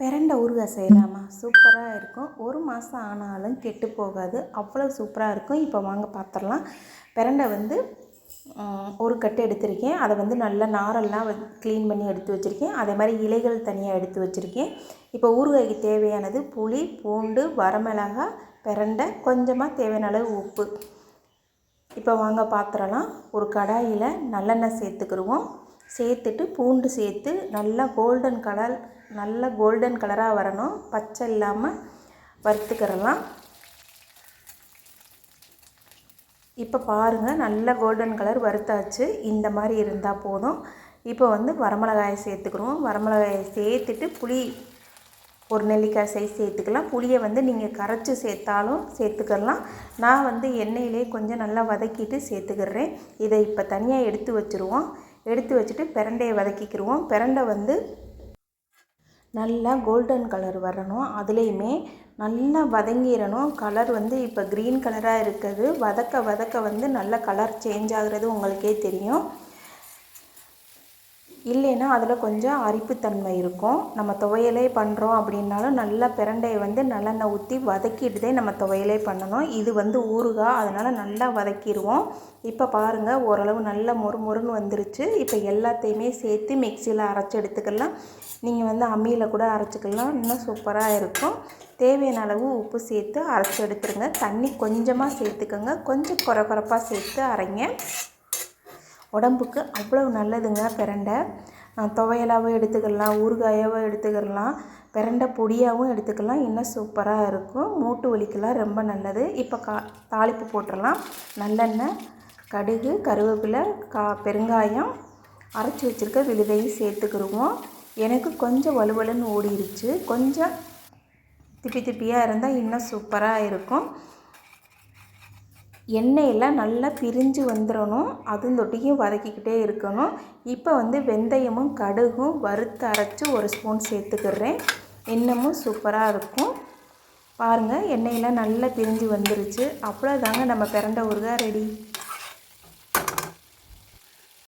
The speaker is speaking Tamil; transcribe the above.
பெரண்டை ஊறுகாய் செய்யலாமா? சூப்பராக இருக்கும். ஒரு மாதம் ஆனாலும் கெட்டு போகாது. அவ்வளோ சூப்பராக இருக்கும். இப்போ வாங்க பார்த்துடலாம் பெரண்டை வந்து ஒரு கட்டு எடுத்திருக்கேன். அதை வந்து நல்லா நாரெல்லாம் க்ளீன் பண்ணி எடுத்து வச்சுருக்கேன். அதே மாதிரி இலைகள் தனியாக எடுத்து வச்சுருக்கேன். இப்போ ஊறுகாய்க்கு தேவையானது புளி பூண்டு வரமிளகாய் பெரண்டை கொஞ்சமாக தேவையான அளவு உப்பு. இப்போ வாங்க பாத்திரலாம். ஒரு கடாயில் நல்லெண்ணெய் சேர்த்துக்கிடுவோம் சேர்த்துட்டு பூண்டு சேர்த்து நல்லா கோல்டன் கலர் நல்ல கோல்டன் கலராக வரணும். பச்சை இல்லாமல் வறுத்துக்கிறலாம். இப்போ பாருங்கள் நல்ல கோல்டன் கலர் வறுத்தாச்சு. இந்த மாதிரி இருந்தால் போதும். இப்போ வந்து வரமிளகாயை சேர்த்துக்கிறோம். வரமிளகாயை சேர்த்துட்டு புளி ஒரு நெல்லிக்காய் சைஸ் சேர்த்துக்கலாம். புளியை வந்து நீங்கள் கரைச்சி சேர்த்தாலும் சேர்த்துக்கலாம். நான் வந்து எண்ணெயிலே கொஞ்சம் நல்லா வதக்கிட்டு சேர்த்துக்கிறேன். இதை இப்போ தனியாக எடுத்து வச்சுருவோம். எடுத்து வச்சுட்டு பிரண்டையை வதக்கிக்கிடுவோம் பிரண்டை வந்து நல்லா கோல்டன் கலர் வரணும். அதுலேயுமே நல்லா வதங்கிடணும். கலர் வந்து இப்போ க்ரீன் கலராக இருக்குது. வதக்க வதக்க வந்து நல்ல கலர் சேஞ்ச் ஆகுறது உங்களுக்கே தெரியும். இல்லைன்னா அதில் கொஞ்சம் அரிப்புத்தன்மை இருக்கும். நம்ம துவையலே பண்ணுறோம் அப்படின்னாலும் நல்லா பிரண்டையை வந்து நல்லெண்ணெய் ஊற்றி வதக்கிட்டு தான் நம்ம துவையலே பண்ணணும். இது வந்து ஊறுகாய் அதனால் நல்லா வதக்கிடுவோம் இப்போ பாருங்கள் ஓரளவு நல்லா மொறு மொறுன்னு வந்துருச்சு. இப்போ எல்லாத்தையுமே சேர்த்து மிக்சியில் அரைச்சி எடுத்துக்கலாம். நீங்கள் வந்து அம்மியில் கூட அரைச்சிக்கலாம். இன்னும் சூப்பராக இருக்கும். தேவையான அளவு உப்பு சேர்த்து அரைச்சி எடுத்துருங்க. தண்ணி கொஞ்சமாக சேர்த்துக்கோங்க. கொஞ்சம் குறை குறைப்பாக சேர்த்து அரைங்க. உடம்புக்கு அவ்வளோ நல்லதுங்க பிரண்டை. துவையலாகவும் எடுத்துக்கிடலாம் எடுத்துக்கலாம் எடுத்துக்கிடலாம் எடுத்துக்கலாம் பிரண்டை பொடியாகவும் எடுத்துக்கலாம். இன்னும் சூப்பராக இருக்கும். மூட்டு வலிக்கெல்லாம் ரொம்ப நல்லது. இப்போ கா தாளிப்பு போட்டுடலாம். நல்லெண்ணெய் கடுகு கருவேப்பிலை கா பெருங்காயம் அரைச்சி வச்சுருக்க விழுதையும் சேர்த்துக்கிடுவோம் எனக்கு கொஞ்சம் வலுவலுன்னு ஓடிருச்சு. கொஞ்சம் திப்பி திப்பியாக இருந்தால் இன்னும் சூப்பராக இருக்கும். எண்ணெயெல்லாம் நல்லா பிரிஞ்சு வந்துடணும் அதுவும் வதக்கிக்கிட்டே இருக்கணும். இப்போ வந்து வெந்தயமும் கடுகும் வறுத்து அரைச்சி ஒரு ஸ்பூன் சேர்த்துக்கிறேன். இன்னமும் சூப்பராக இருக்கும். பாருங்கள் எண்ணெயெல்லாம் நல்லா பிரிஞ்சு வந்துருச்சு. அவ்வளோதாங்க நம்ம பிரண்டை ஊறுகாய் ரெடி.